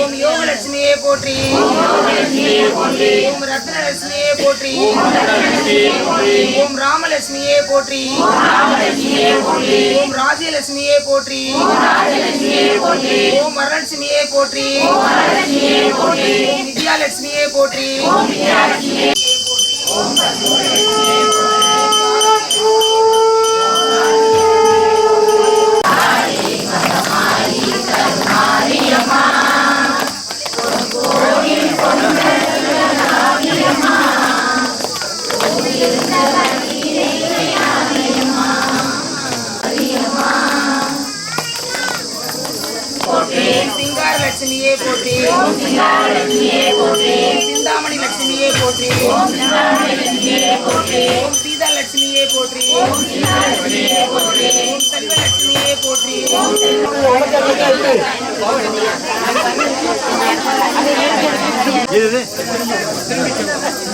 ஓம் யோகலட்சுமியே போற்றி. ஓம் ரத்னலட்சுமியே போற்றி. ஓம் ராமலட்சுமியே போற்றி. ஓம் ராஜலட்சுமியே போற்றி. ஓம் வரலட்சுமியே போற்றி. ஓம் வித்யாலட்சுமியே போற்றி. லட்சுமியே போற்றி. சிந்தாமணி லட்சுமியே போற்றி. ஓம் சீதா லட்சுமியே போற்றி. ஓம் செல்வ லட்சுமியே போற்றி.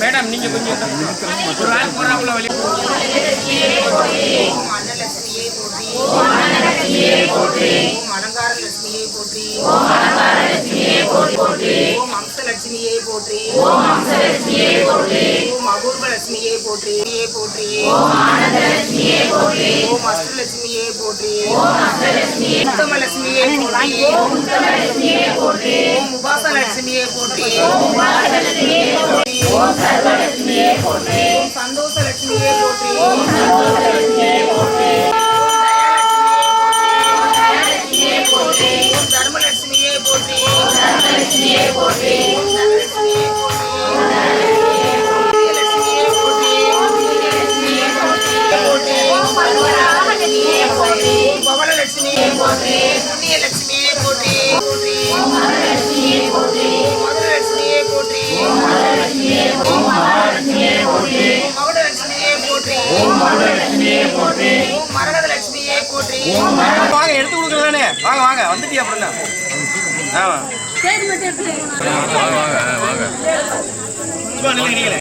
மேடம் நீங்க கொஞ்சம் ஒரு ஆள் போறாப்புல வெளியே அன்னலட்சுமியே போற்றி. ஓம் அலங்கார லட்சுமியே போற்றி. ஓம் அம்சலட்சுமியே போற்றி. ஓம் அபூர்வ லட்சுமியே போற்றி. போற்றி ஓம் அஷ்டலட்சுமியே போற்றி. உத்தம லட்சுமியே போற்றி. ஓம் உபாச லட்சுமியே போற்றி. ஓம் சந்தோஷ லட்சுமியே போற்றி. ஓம் வாங்க எடுத்து கொடுக்குறதானே வாங்க வாங்க வந்துட்டியா அப்படின்னா ஆமா. சும்மா நில்லுங்க, நீங்களே.